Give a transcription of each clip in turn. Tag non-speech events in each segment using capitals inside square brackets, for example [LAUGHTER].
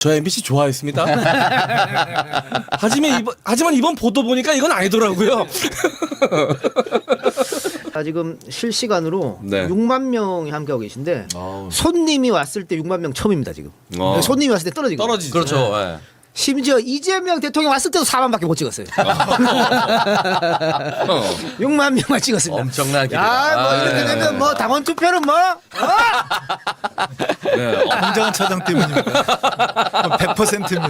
저 MBC 좋아했습니다. [LAUGHS] 하지만 이번 하지만 이번 보도 보니까 이건 아니더라고요. [LAUGHS] 아, 지금 실시간으로 네. 6만 명이 함께하고 계신데 아우. 손님이 왔을 때 6만 명 처음입니다 지금. 어. 손님이 왔을 때 떨어지고. 떨어지죠. 그렇죠. 예. 심지어 이재명 대통령 왔을 때도 4만밖에 못 찍었어요. [LAUGHS] 6만 명만 찍었습니다. 엄청난 기대가. 야, 뭐 아, 이렇게 예. 되면 뭐 당원 투표는 뭐 어? [LAUGHS] 네. 어, 황장한 차장 때문입니다. 100%입니다.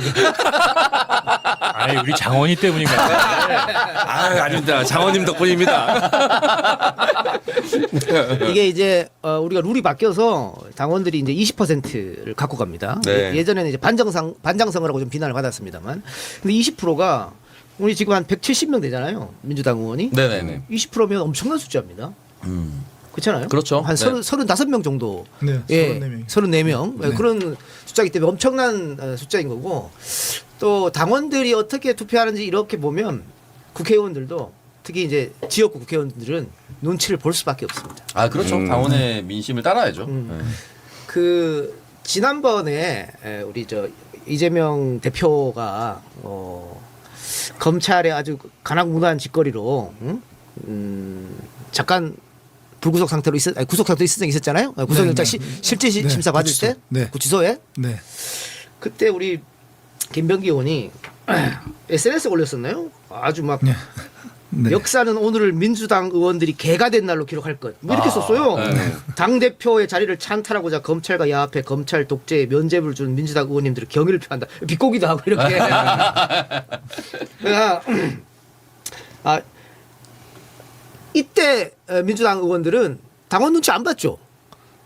아니 우리 장원이 때문인가? 아, 아닙니다. 장원님 덕분입니다. [LAUGHS] 이게 이제 어, 우리가 룰이 바뀌어서 당원들이 이제 20%를 갖고 갑니다. 네. 예전에는 이제 반정상 반장성이라고 좀 비난을 받았습니다만, 근데 20%가 우리 지금 한 170명 되잖아요. 민주당 의원이. 네네네. 20%면 엄청난 숫자입니다. 음. 그렇잖아요. 그렇죠. 한 네. 서른 서른 다섯 명 정도. 네, 예, 34명. 34명. 예, 네. 그런 숫자이기 때문에 엄청난 어, 숫자인 거고 또 당원들이 어떻게 투표하는지 이렇게 보면 국회의원들도 특히 이제 지역구 국회의원들은 눈치를 볼 수밖에 없습니다. 아 그렇죠. 음. 당원의 민심을 따라야죠. 음. 그 지난번에 에, 우리 저 이재명 대표가 어 검찰의 아주 가난무난 짓거리로 응? 음 잠깐 불구속 상태로 있었 아니, 구속 상태로 있었 있었잖아요. 어, 구속영장 네, 시- 네. 실제 시- 네, 심사 받을 구치소. 때 네. 구치소에 네. 그때 우리 김병기 의원이 [CLEARS THROAT] SNS 에 올렸었나요? 아주 막 네. [LAUGHS] 네. 역사는 오늘을 민주당 의원들이 개가 된 날로 기록할 것. 뭐 이렇게 아, 썼어요. 네. [LAUGHS] 당 대표의 자리를 찬탈하고자 검찰과 야합해 검찰 독재에 면죄부를 주는 민주당 의원님들을 경의를 표한다. 비꼬기도 하고 이렇게. [LAUGHS] 그러니까 [CLEARS THROAT] 아 이때 어, 민주당 의원들은 당원 눈치 안 봤죠.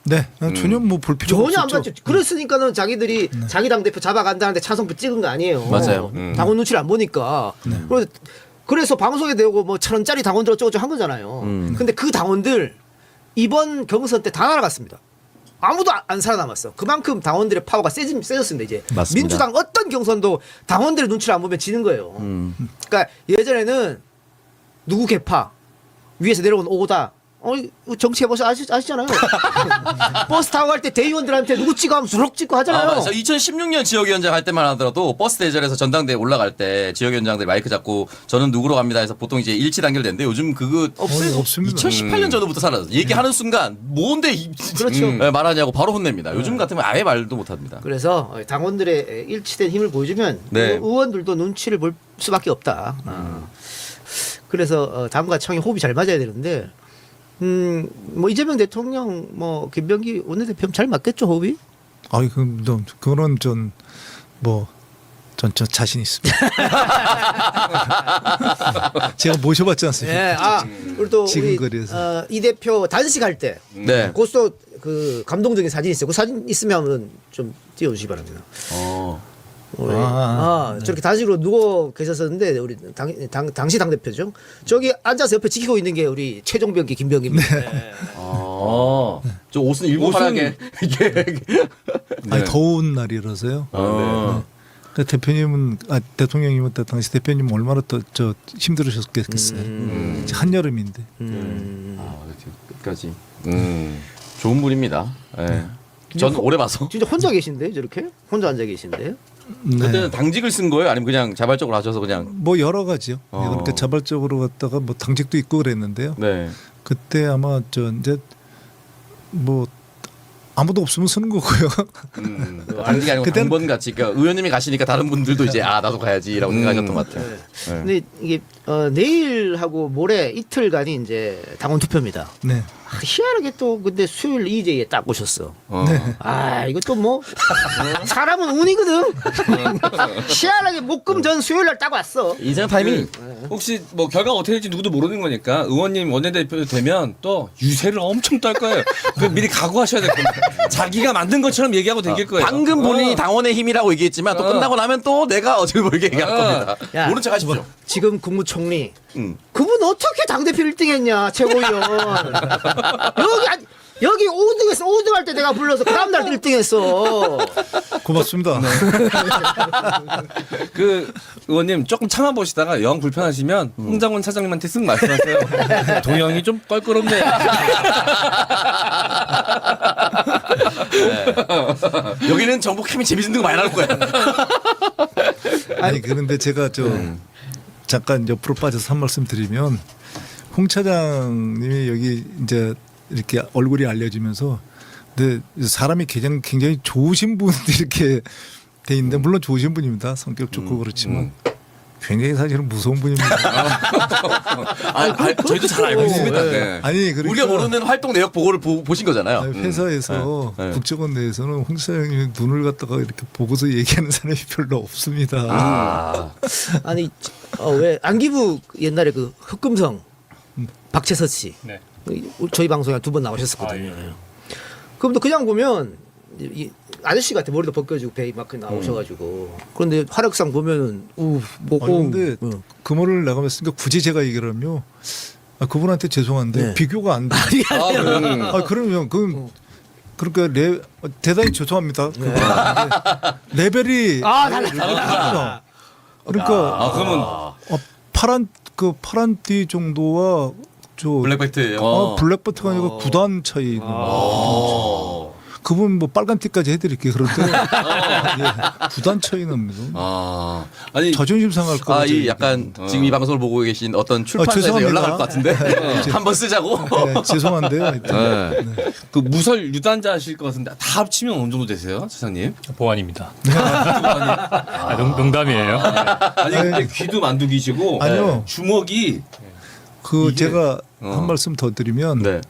네. 전혀 뭐 볼 필요 전혀 안 없었죠. 봤죠. 그랬으니까는 자기들이 자기 당 대표 잡아간다는데 찬성표 찍은 거 아니에요. 맞아요. 음. 당원 눈치를 안 보니까. 그래서, 그래서 방송에 대고 뭐천 원짜리 당원들 어쩌고저쩌고 한 거잖아요. 음. 근데 그 당원들 이번 경선 때 다 날아갔습니다. 아무도 안- 안 살아남았어. 그만큼 당원들의 파워가 세지, 세졌습니다. 이제 맞습니다. 민주당 어떤 경선도 당원들의 눈치를 안 보면 지는 거예요. 음. 그러니까 예전에는 누구 개파 위에서 내려온 오다. 어 정치해 보셔 아시, 아시잖아요. [LAUGHS] 버스 타고 갈 때 대의원들한테 누구 찍어 하면 수록 찍고 아, 하잖아요. 맞아. 2016년 지역위원장 할 때만 하더라도 버스 대절에서 전당대에 올라갈 때 지역위원장들 마이크 잡고 저는 누구로 갑니다 해서 보통 이제 일치 단결되는데 요즘 그거 없어요. 없습니다. 2018년 전부터 사라졌어. 얘기하는 순간 뭔데 이- 그렇죠. 음, 말하냐고 바로 혼냅니다. 요즘 같으면 아예 말도 못합니다. 그래서 당원들의 일치된 힘을 보여주면 네. 의원들도 눈치를 볼 수밖에 없다. 아. 그래서 어, 당과 청이 호흡이 잘 맞아야 되는데, 음, 뭐 이재명 대통령, 뭐 김병기 원내대표 잘 맞겠죠 호흡이? 아이 그 그거는 전뭐전 저 자신 있습니다. [LAUGHS] 제가 모셔봤지 않습니까? 예, 아, 그리고 또 지금 우리 거리에서. 어, 이 대표 단식할 때, 네. 고스톱 그 감동적인 사진 있어요. 그 사진 있으면 좀 띄워주시기 바랍니다. 어. 우리, 아, 아, 저렇게 단식으로 누워 계셨었는데 우리 당, 당 당시 당 대표죠. 저기 앉아서 옆에 지키고 있는 게 우리 최종병기 김병기입니다. 네. 어. 저 옷은 일부 파랗게 이게 [LAUGHS] 아니 더운 날이라서요. 어. 그 대표님은 아 대통령님은 때 당시 대표님 얼마나 또저 힘들으셨겠어요. 이제 한여름인데. 음. 아, 그렇죠. 끝까지. 음. 좋은 분입니다. 예. 전 오래 봐서. 진짜 혼자 계신데 저렇게 혼자 앉아 계신데. 네. 그때는 당직을 쓴 거예요? 아니면 그냥 자발적으로 하셔서 그냥 뭐 여러 가지요. 어. 그러니까 자발적으로 갔다가 뭐 당직도 있고 그랬는데요. 네. 그때 아마 저 이제 뭐 아무도 없으면 쓰는 거고요. 음, 당직이 아니고 그때는- 당번 같이 그러니까 의원님이 가시니까 다른 분들도 이제 아 나도 가야지라고 음. 생각하셨던 것 같아요. 네. 근데 이게 어, 내일하고 모레 이틀간이 이제 당원 투표입니다. 네. 아, 희한하게 또 근데 수요일 이제에 딱 오셨어. 어. 아 이것도 뭐 사람은 운이거든. [LAUGHS] 희한하게 목금 전 수요일 날 딱 왔어. 인생 타이밍. 혹시 뭐 결과 가 어떻게 될지 누구도 모르는 거니까 의원님 원내대표 되면 또 유세를 엄청 떨 거예요. 그 미리 각오하셔야 될 겁니다. 자기가 만든 것처럼 얘기하고 댕길 거예요. 방금 본인이 어. 당원의 힘이라고 얘기했지만 또 어. 끝나고 나면 또 내가 어제 모르게 얘기할 어. 겁니다. 야. 모른 척 하십시오. 지금 국무총리 음. 그분 어떻게 당대표 1등 했냐 최고위원 [LAUGHS] 여기 아니- 여기 5등 했어 5등 할 때 내가 불러서 그 다음날 1등 했어 고맙습니다. [LAUGHS] 그 의원님 조금 참아 보시다가 영 불편하시면 홍장원 차장님한테 쓱 말씀하세요. [LAUGHS] 동영이 좀 껄끄럽네. 네. 여기는 정보 캠이 재밌는 거 많이 나올 거야. 아니 그런데 제가 저 잠깐 옆으로 빠져서 한 말씀 드리면 홍 차장님이 여기 이제 이렇게 얼굴이 알려지면서 근데 사람이 굉장히 굉장히 좋으신 분이 이렇게 돼 있는데 물론 좋으신 분입니다. 성격 좋고 그렇지만 굉장히 사실은 무서운 분입니다. [LAUGHS] 아, 아, 저희도 잘 알고 있습니다. 네. 아니 그러니까 우리가 모르는 활동 내역 보고를 보, 보신 거잖아요. 아니, 회사에서 네, 네. 국정원 내에서는 홍 차장님 눈을 갖다가 이렇게 보고서 얘기하는 사람이 [LAUGHS] 별로 없습니다. 아, [LAUGHS] 아니 어, 왜 안기부 옛날에 그 흑금성 박채서 씨 네. 저희 방송에 두 번 나오셨었거든요. 그럼 또 그냥 보면 이 아저씨 같아 머리도 벗겨지고 배 이만큼 나오셔가지고 그런데 활약상 보면은 우뭐 아니 근데 그 말을 나가면으니까 굳이 제가 얘기를 하면요. 아, 그분한테 죄송한데 네. 비교가 안 돼. [LAUGHS] 아, 음. 아 그러면 그 그러니까 레, 어, 대단히 죄송합니다. 네. 그거. 레벨이 아, 달라, 달라. 그러니까 아, 그러면 어, 파란 그 파란 띠 정도와 저 블랙벨트예요. 어. 아, 블랙버트가 아니라 구단 차이. 어. 그분 뭐 빨간 띠까지 해드릴게요. 그런데 [LAUGHS] 예, 구단 차이 납니다. 아, 아니 자존심 상할 거. 아, 이 약간 지금 이 방송을 보고 계신 어떤 출판사에서 죄송합니다. 연락할 것 같은데 한번 쓰자고. 네, 죄송한데요. [LAUGHS] 하여튼. 네. 그 무설 유단자실 것 같은데 다 합치면 어느 정도 되세요, 차장님? 보안입니다. [LAUGHS] 아, 농, 농담이에요. 아니 근데 귀도 만두기시고 아니요. 주먹이 그 이게- 제가 어. 한 말씀 더 드리면 네.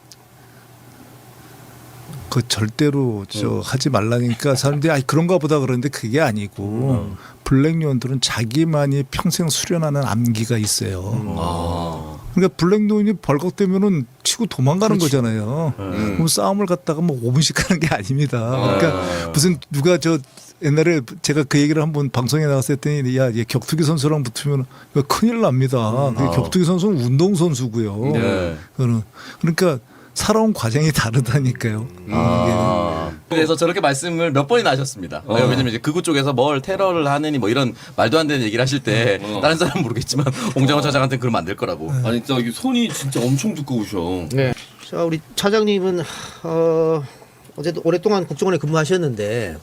그 절대로 저 하지 말라니까 사람들이 아 그런가 보다 그러는데 그게 아니고 블랙 요원들은 자기만이 평생 수련하는 암기가 있어요. 아, 그러니까 블랙 요원이 벌컥되면은 치고 도망가는 거잖아요. 그럼 싸움을 갖다가 뭐 5분씩 하는 게 아닙니다. 그러니까 무슨 누가 저 옛날에 제가 그 얘기를 한번 방송에 나갔을 때 했더니 야, 얘 격투기 선수랑 붙으면 큰일 납니다. 그 격투기 선수는 운동 선수고요. 네. 그거는 그러니까 살아온 과정이 다르다니까요. 아. 그래서 저렇게 말씀을 몇 번이나 하셨습니다. 어. 왜냐면 이제 극우 쪽에서 뭘 테러를 하느니 뭐 이런 말도 안 되는 얘기를 하실 때 어. 다른 사람은 모르겠지만 홍장호 차장한테는 그러면 안 될 거라고. 아니 저기 손이 진짜 엄청 두꺼우셔. 네. 자 우리 차장님은 어 어제도 오랫동안 국정원에 근무하셨는데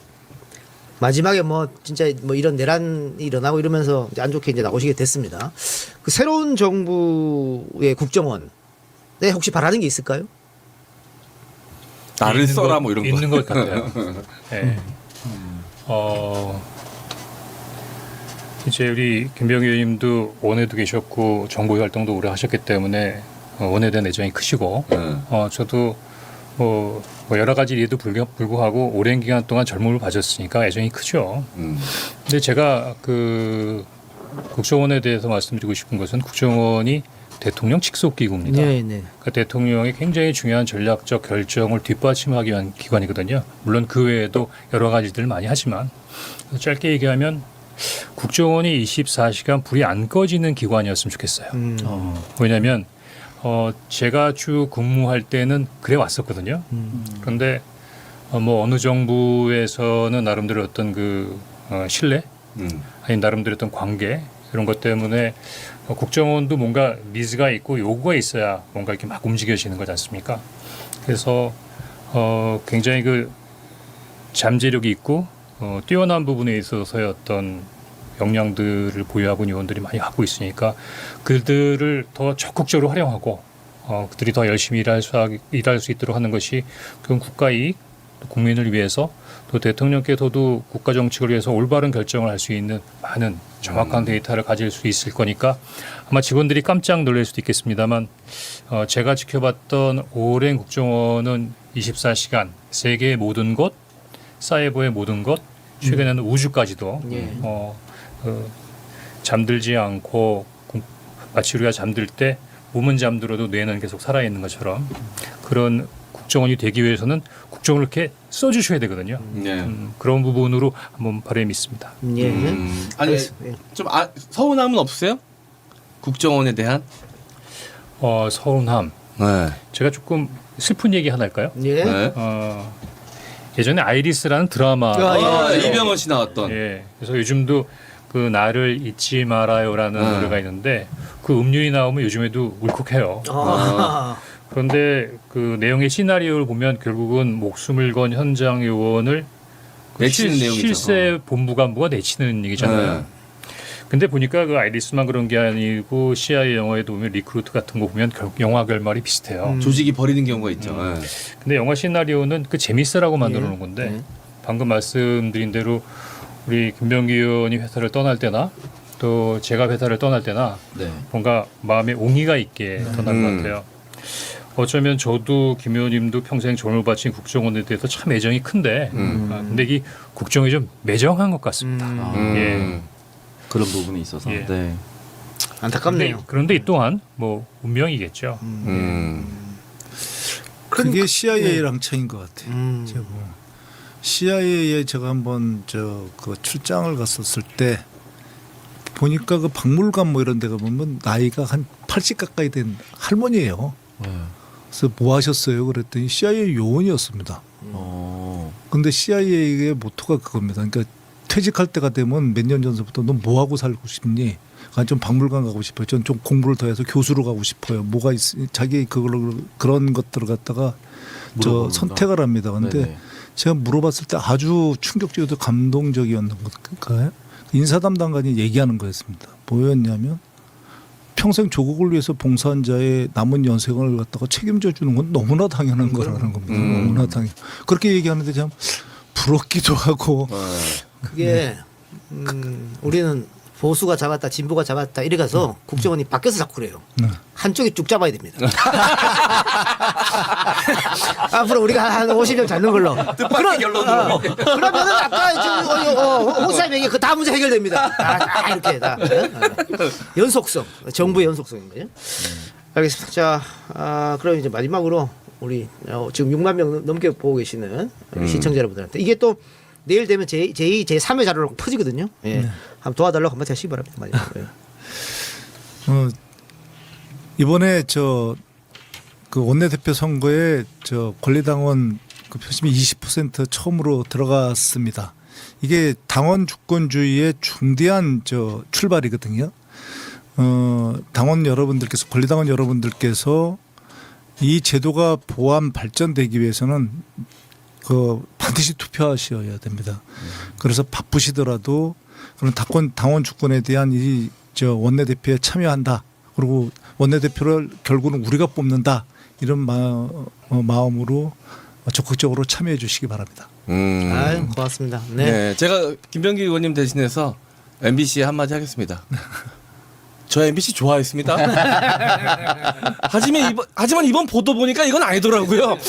마지막에 뭐 진짜 뭐 이런 내란이 일어나고 이러면서 이제 안 좋게 이제 나오시게 됐습니다. 그 새로운 정부의 국정원에 혹시 바라는 게 있을까요? 나를 있는 써라 것- 뭐 이런 거. 있는 것 같아요. 네. [LAUGHS] 어 이제 우리 김병희 의원님도 원에도 계셨고 정보 활동도 오래 하셨기 때문에 어, 원에 대한 애정이 크시고 네. 어 저도 뭐, 뭐 여러 가지 불구- 불구하고 오랜 기간 동안 젊음을 봐줬으니까 애정이 크죠. 음. 근데 제가 그 국정원에 대해서 말씀드리고 싶은 것은 국정원이 대통령 직속 기구입니다. 네, 네. 그 대통령의 굉장히 중요한 전략적 결정을 뒷받침하기 위한 기관이거든요. 물론 그 외에도 여러 가지들 많이 하지만 짧게 얘기하면 국정원이 24시간 불이 안 꺼지는 기관이었으면 좋겠어요. 음. 왜냐하면 어, 제가 쭉 근무할 때는 그래 왔었거든요. 그런데 어, 뭐 어느 정부에서는 나름대로 어떤 그 어, 신뢰 음. 아니 나름대로 어떤 관계 이런 것 때문에 어, 국정원도 뭔가 니즈가 있고 요구가 있어야 뭔가 이렇게 막 움직여지는 거지 않습니까? 그래서 어, 굉장히 그 잠재력이 있고 어, 뛰어난 부분에 있어서의 어떤 역량들을 보유하고 있는 요원들이 많이 갖고 있으니까 그들을 더 적극적으로 활용하고 어, 그들이 더 열심히 일할 수, 일할 수 있도록 하는 것이 그건 국가 이익, 또 국민을 위해서 또 대통령께서도 국가 정책을 위해서 올바른 결정을 할 수 있는 많은 정확한 데이터를 가질 수 있을 거니까 아마 직원들이 깜짝 놀랄 수도 있겠습니다만 어, 제가 지켜봤던 오랜 국정원은 24시간 세계의 모든 곳, 사이버의 모든 것, 최근에는 우주까지도 예. 어, 어, 잠들지 않고 구- 마치 우리가 잠들 때 몸은 잠들어도 뇌는 계속 살아 있는 것처럼 그런 국정원이 되기 위해서는 국정을 이렇게 써주셔야 되거든요. 네. 음, 그런 부분으로 한번 바람이 있습니다. 예. 음. 아니. 좀 아, 서운함은 없으세요? 국정원에 대한? 어, 서운함. 네. 제가 조금 슬픈 얘기 하나 할까요? 예. 네. 어, 예전에 아이리스라는 드라마. 아, 예. 아, 이병헌 씨 나왔던. 예. 그래서 요즘도 그 나를 잊지 말아요라는 네. 노래가 있는데 그 음률이 나오면 요즘에도 울컥해요. 아. 그런데 그 내용의 시나리오를 보면 결국은 목숨을 건 현장 요원을 그 내치는 실- 내용이죠. 어. 실세 본부 간부가 내치는 얘기잖아요. 네. 근데 보니까 그 아이리스만 그런 게 아니고 CIA 영화에도 보면 리크루트 같은 거 보면 결, 영화 결말이 비슷해요. 조직이 버리는 경우가 있죠. 음. 예. 근데 영화 시나리오는 그 재밌으라고 만들어 놓은 예. 건데 예. 방금 말씀드린 대로 우리 김병기 의원이 회사를 떠날 때나 또 제가 회사를 떠날 때나 네. 뭔가 마음에 옹이가 있게 떠날 음. 것 같아요. 어쩌면 저도 김 의원님도 평생 정을 바친 국정원에 대해서 참 애정이 큰데 음. 아, 근데 이 국정이 좀 매정한 것 같습니다. 아, 음. 그런 부분이 있어서. 예. 네. 안타깝네요. 그런데, 그런데 이 또한 뭐 운명이겠죠. 음. 그게 CIA랑 차이인 것 같아요. 음. 제가 CIA에 제가 한번 저 그 출장을 갔었을 때 보니까 그 박물관 뭐 이런 데 가 보면 나이가 한 80 가까이 된 할머니예요. 그래서 뭐 하셨어요? 그랬더니 CIA 요원이었습니다. 어. 근데 CIA의 모토가 그겁니다. 그러니까 퇴직할 때가 되면 몇 년 전서부터 넌 뭐 하고 살고 싶니? 아, 좀 박물관 가고 싶어요. 전 좀 공부를 더 해서 교수로 가고 싶어요. 뭐가 있, 자기 그걸로 그런 것들을 갖다가 저 물어보는구나. 선택을 합니다. 근데 네네. 제가 물어봤을 때 아주 충격적이고 감동적이었는 것일까요? 인사 담당관이 얘기하는 거였습니다. 뭐였냐면 평생 조국을 위해서 봉사한 자의 남은 연생을 갖다가 책임져 주는 건 너무나 당연한 거라는 겁니다. 음. 너무나 당연. 그렇게 얘기하는데 참 부럽기도 하고 어. 그게 음, 우리는 보수가 잡았다 진보가 잡았다 이래 가서 국정원이 바뀌어서 자꾸 그래요. 네. 한쪽이 쭉 잡아야 됩니다. [LAUGHS] 앞으로 우리가 한 50명 잡는 걸로. 뜻밖의 결론으로. 어, 그러면은 아까 지금 홍사님 얘기 그다 문제 해결됩니다. 다, [LAUGHS] 다 이렇게 다 어? 연속성, 정부의 연속성인 거죠. 알겠습니다. 자, 아, 그럼 이제 마지막으로 우리 어, 지금 6만 명 넘게 보고 계시는 우리 시청자 여러분들한테 이게 또 내일 되면 제, 제2, 제3의 자료로 퍼지거든요. 예. 한번 도와달라고 한번 하시기 바랍니다. 마지막으로. 예. 어, 이번에 저 그 원내대표 선거에 저 권리당원 그 표심이 20% 처음으로 들어갔습니다. 이게 당원 주권주의의 중대한 저 출발이거든요. 어, 당원 여러분들께서 권리당원 여러분들께서 이 제도가 보완 발전되기 위해서는 그 반드시 투표하셔야 됩니다. 그래서 바쁘시더라도 그런 당원 당원 주권에 대한 이 저 원내대표에 참여한다. 그리고 원내대표를 결국은 우리가 뽑는다. 이런 마, 어, 마음으로 적극적으로 참여해 주시기 바랍니다. 음. 아유, 고맙습니다. 네. 네. 제가 김병기 의원님 대신해서 MBC에 한마디 하겠습니다. 저 MBC 좋아했습니다. [LAUGHS] 하지만 이번 하지만 이번 보도 보니까 이건 아니더라고요. [LAUGHS]